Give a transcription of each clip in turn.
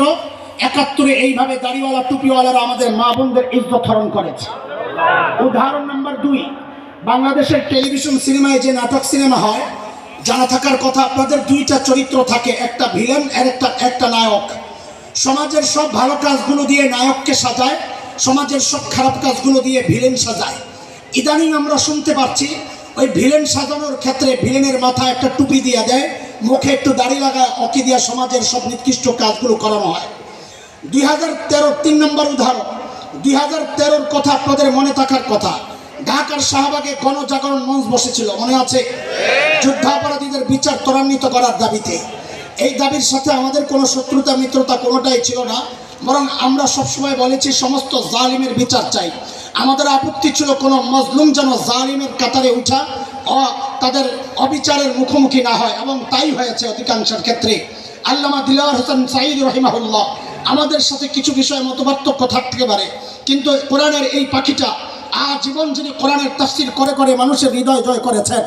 চরিত্র একাত্তরে এইভাবে দাড়িওয়ালা, টুপিওয়ালারা আমাদের মা বোনদের ইজ্জত হরণ করেছে। উদাহরণ নাম্বার দুই, বাংলাদেশের টেলিভিশন সিনেমায় যে নাটক সিনেমা হয়, জানা থাকার কথা আপনাদের দুইটা চরিত্র থাকে, একটা ভিলেন আর একটা একটা নায়ক। সমাজের সব ভালো কাজগুলো দিয়ে নায়ককে সাজায়, সমাজের সব খারাপ কাজগুলো দিয়ে ভিলেন সাজায়। ইদানিং আমরা শুনতে পাচ্ছি, ওই ভিলেন সাজানোর ক্ষেত্রে ভিলেনের মাথায় একটা টুপি দিয়ে দেয় মুখে একটু দাড়ি লাগায় অকি দিয়া সমাজের সব নিকৃষ্ট কাজগুলো করানো হয়। দুই হাজার তেরোর তিন নম্বর উদাহরণ। দুই হাজার তেরোর কথা আপনাদের মনে থাকার কথা। ঢাকার শাহবাগে গণজাগরণ মঞ্চ বসেছিল, মনে আছে? যুদ্ধাপরাধীদের বিচার ত্বরান্বিত করার দাবিতে। এই দাবির সাথে আমাদের কোনো শত্রুতা, মিত্রতা কোনোটাই ছিল না। বরং আমরা সবসময় বলেছি, সমস্ত জালিমের বিচার চাই। আমাদের আপত্তি ছিল কোনো মজলুম যেন জালিমের কাতারে উঠা তাদের অবিচারের মুখোমুখি না হয় এবং তাই হয়েছে অধিকাংশের ক্ষেত্রে। আল্লামা দিলার হোসেন সাইদ রহিমাহুল্লাহ আমাদের সাথে কিছু বিষয়ে মতপার্থক্য থাকতে পারে, কিন্তু কোরআনের এই পাখিটা আজীবন যিনি কোরআনের তাফসির করে করে মানুষের হৃদয় জয় করেছেন,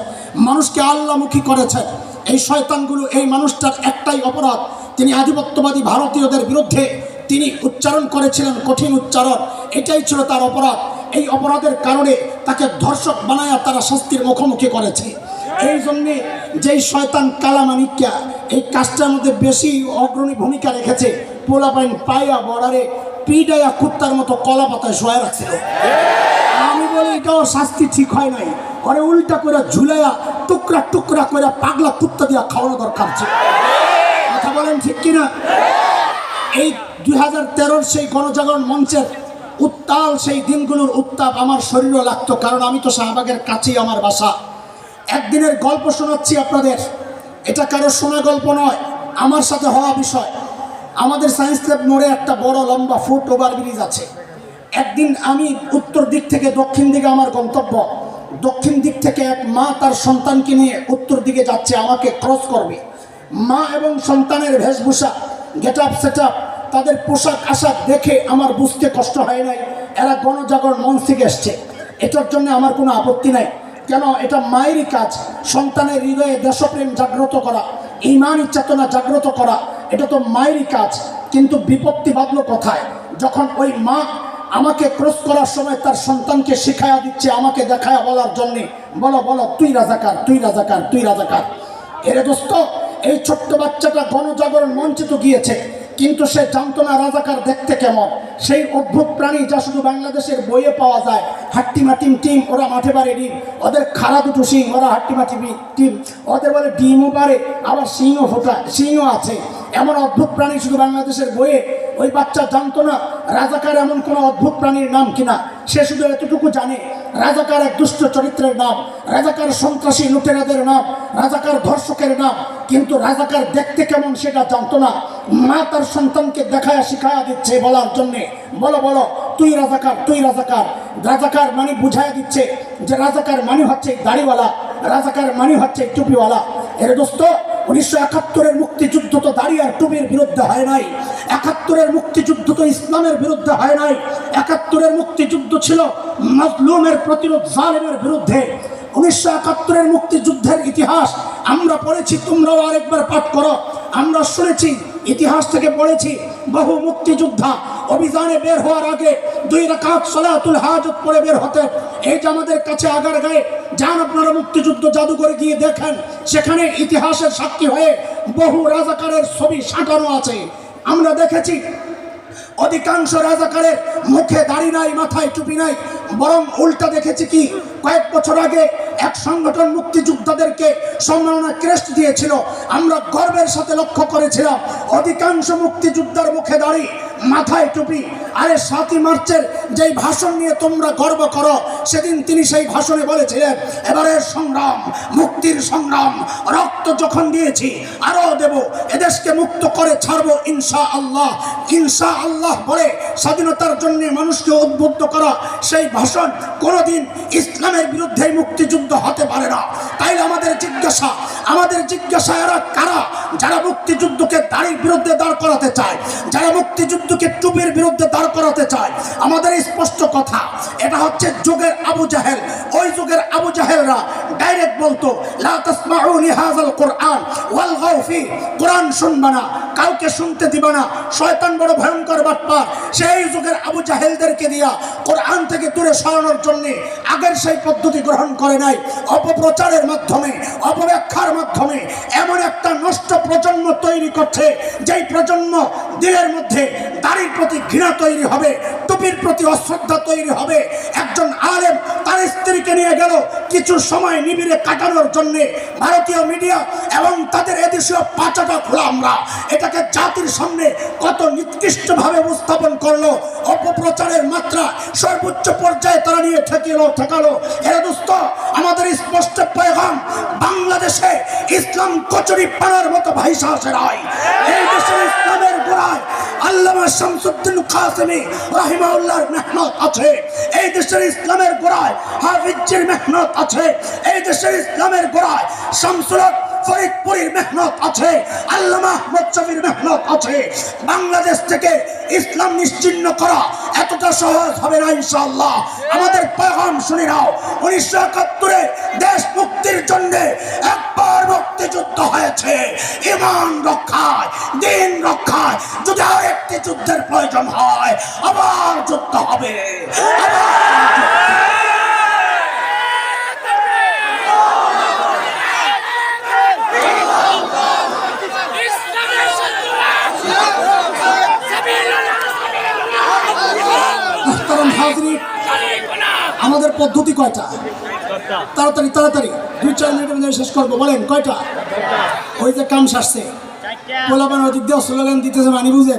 মানুষকে আল্লামুখী করেছেন, এই শয়তানগুলো এই মানুষটার একটাই অপরাধ। তিনি আধিপত্যবাদী ভারতীয়দের বিরুদ্ধে তিনি উচ্চারণ করেছিলেন কঠিন উচ্চারণ, এটাই ছিল তার অপরাধ। এই অপরাধের কারণে তাকে ধর্ষক বানায়া তারা শাস্তির মুখোমুখি করেছে। এই জন্যে যেই শয়তান কালামানিকা এই কাজটার মধ্যে বেশি অগ্রণী ভূমিকা রেখেছে, পোলাপাইন পাইয়া বর্ডারে পিডাইয়া কুত্তার মতো কলা পাতায় শোয়া রাখছিল। আমি বলি, এটাও শাস্তি ঠিক হয় নাই। ওরে উল্টা করে ঝুলাইয়া টুকরা টুকরা করে পাগলা কুত্তা দিয়া খাওয়ানো দরকার ছিল। কথা বলেন ঠিক কিনা? এই দুই হাজার সেই গণজাগরণ মঞ্চের উত্তাল সেই দিনগুলোর উত্তাপ আমার শরীরও লাগতো, কারণ আমি তো শাহবাগের কাছেই আমার বাসা। একদিনের গল্প শোনাচ্ছি আপনাদের। এটা কারও শোনা গল্প নয়, আমার সাথে হওয়া বিষয়। আমাদের সায়েন্স ল্যাব মোড়ে একটা বড় লম্বা ফুট ওভার ব্রিজ আছে। একদিন আমি উত্তর দিক থেকে দক্ষিণ দিকে আমার গন্তব্য। দক্ষিণ দিক থেকে এক মা তার সন্তানকে নিয়ে উত্তর দিকে যাচ্ছে, আমাকে ক্রস করবে। মা এবং সন্তানের বেশভূষা গেট আপ সেট আপ তাদের পোশাক আশাক দেখে আমার বুঝতে কষ্ট হয় নাই। এরা গণজাগরণ মঞ্চ থেকে এসছে। এটার জন্য আমার কোনো আপত্তি নাই। কেন? এটা মায়েরই কাজ। সন্তানের হৃদয়ে দেশপ্রেম জাগ্রত করা ইমানই চেতনা জাগ্রত করা, এটা তো মায়েরই কাজ। কিন্তু বিপত্তি বাঁধলো কোথায়? যখন ওই মা আমাকে ক্রস করার সময় তার সন্তানকে শিখায়া দিচ্ছে আমাকে দেখায়া বলার জন্যে, বলো বলো, তুই রাজাকার তুই রাজাকার তুই রাজাকার। এরে দোস্ত, এই ছোট্ট বাচ্চাটা গণজাগরণ মঞ্চে তো গিয়েছে। কিন্তু সে জানতো না রাজাকার দেখতে কেমন? সেই অদ্ভুত প্রাণী যা শুধু বাংলাদেশের বইয়ে পাওয়া যায়। হাট্টিমাটিম টিম ওরা মাঠে পারে ডিম। ওদের খাড়া দুটো সিং ওরা হাট্টিমাটি টিম ওদের বলে ডিমও পারে আবার সিংও ফোটা সিংও আছে। এমন অদ্ভুত প্রাণী শুধু বাংলাদেশের বইয়ে? ওই বাচ্চা জানতো না রাজাকার এমন কোনো অদ্ভুত প্রাণীর নাম কিনা? সে শুধু এতটুকু জানে। রাজাকার এক দুষ্ট চরিত্রের নাম, রাজাকার সন্ত্রাসী লুটেরাদের নাম, রাজাকার ধর্ষকের নাম, কিন্তু রাজাকার দেখতে কেমন সেটা জানতো না। মা তার সন্তানকে দেখায়, শিখায়া দিচ্ছে বলার জন্যে। বলো বলো, তুই রাজাকার তুই রাজাকার। রাজাকার মানে বুঝাই দিচ্ছে যে রাজাকার মানে হচ্ছে দাড়িওয়ালা, রাজাকার মানে হচ্ছে টুপিওয়ালা। এর দোস্ত উনিশশো একাত্তরের মুক্তিযুদ্ধ তো দাড়ি আর টুপির বিরুদ্ধে হয় নাই। একাত্তরের মুক্তিযুদ্ধ তো ইসলামের বিরুদ্ধে হয় নাই। একাত্তরের মুক্তিযুদ্ধ ছিল মজলুমের প্রতিরোধ জালেমের বিরুদ্ধে। উনিশশো একাত্তরের মুক্তিযুদ্ধের ইতিহাস আমরা পড়েছি, তোমরাও আরেকবার পাঠ করো। আমরা শুনেছি, ইতিহাস থেকে পড়েছি, বহু মুক্তিযোদ্ধা অভিযানে বের হওয়ার আগে দুই রাকাত সলাতুল হাজত পরে বের হতেন এই যে আমাদের কাছে আগার গায়ে যান আপনারা মুক্তিযুদ্ধ জাদুঘরে গিয়ে দেখেন, সেখানে ইতিহাসের সাক্ষী হয়ে বহু রাজাকারের ছবি সাঁটানো আছে। আমরা দেখেছি, অধিকাংশ রাজাকারের মুখে দাড়ি নাই, মাথায় টুপি নাই, বরং উল্টা দেখেছি কি, কয়েক বছর আগে এক সংগঠন মুক্তিযোদ্ধাদেরকে সম্মাননা ক্রেস্ট দিয়েছিল। আমরা গর্বের সাথে লক্ষ্য করেছিলাম, অধিকাংশ মুক্তিযোদ্ধার মুখে দাড়ি মাথায় টুপি। আরে সাতই মার্চের যেই ভাষণ নিয়ে তোমরা গর্ব করো, সেদিন তিনি সেই ভাষণে বলেছিলেন এবারের সংগ্রাম, মুক্তির সংগ্রাম, রক্ত যখন দিয়েছি আরও দেব, এদেশকে মুক্ত করে ছাড়বো ইনশা আল্লাহ ইনশা আল্লাহ বলে স্বাধীনতার জন্য মানুষকে উদ্বুদ্ধ করা সেই ভাষণ কোনোদিন ইসলামের বিরুদ্ধে মুক্তিযুদ্ধ হতে পারে না। তাই আমাদের জিজ্ঞাসা আমাদের জিজ্ঞাসা এরা কারা যারা মুক্তিযুদ্ধকে দাঁড়ির বিরুদ্ধে দাঁড় করাতে চায়? যারা মুক্তিযুদ্ধ মুক্তিযুদ্ধকে টুপির বিরুদ্ধে দাঁড় করাতে চায়। আমাদের স্পষ্ট কথা, এটা হচ্ছে যুগের আবু জাহেল। ওই যুগের আবু জাহেলরা ডাইরেক্ট বলতো কোরআন শুনবা না, কাউকে শুনতে দিবা না, শয়তান বড় ভয়ঙ্কর বাটপার। সেই যুগের আবু জাহেলদেরকে দিয়া কোরআন থেকে দূরে সরানোর জন্য আগের সেই পদ্ধতি গ্রহণ করে নাই। অপপ্রচারের মাধ্যমে অপব্যাখ্যার মাধ্যমে এমন একটা নষ্ট প্রজন্ম তৈরি করছে, যেই প্রজন্ম দিলের মধ্যে দাড়ির প্রতি ঘৃণা তৈরি হবে, টুপির প্রতি অশ্রদ্ধা তৈরি হবে। একজন আলেম তার স্ত্রীকে নিয়ে গেল কিছু সময় নিবিড়ে কাটানোর জন্য। ভারতীয় মিডিয়া এবং তাদের এদেশীয় পাচাটা খোলা আমরা। এটাকে জাতির সামনে কত নিকৃষ্টভাবে উপস্থাপন করল, অপপ্রচারের মাত্রা সর্বোচ্চ পর্যায়ে তারা নিয়ে ঠেকিলো, ঠেকালো। এরা দোস্ত আমাদের স্পষ্ট পেগাম বাংলাদেশে ইসলাম কচুরি পাড়ার মতো ভাইসা নাই এই দেশের ইসলামের গোড়ায় আল্লামা শামসুদ্দিন কাসেমি রাহিমাউল্লাহর মেহনত আছে। এই দেশের ইসলামের গোড়ায় হাফিজের মেহনত আছে। এই দেশের ইসলামের গোড়ায় শামসুল ফরিদপুরের মেহনত আছে। আল্লামা আহমদ শফির মেহনত আছে। বাংলাদেশ থেকে ইসলাম নিশ্চিন্ন করা সহজ হবে না ইনশাল্লাহ আমাদের শুনে নাও, উনিশশো একাত্তরে দেশ মুক্তির জন্য একবার মুক্তিযুদ্ধ হয়েছে। ইমান রক্ষায়, দিন রক্ষায়, যদি আর একটি যুদ্ধের প্রয়োজন হয়, আবার যুদ্ধ হবে। আবার আমাদের পদ্ধতি কয়টা? তাড়াতাড়ি তাড়াতাড়ি। দুই, চার মিনিটের মধ্যে শেষ করব। বলেন, কয়টা? ওই যে কাম সারছে। পোলাপান দিক দিয়ে স্লোগান দিতেছে মানি বুঝে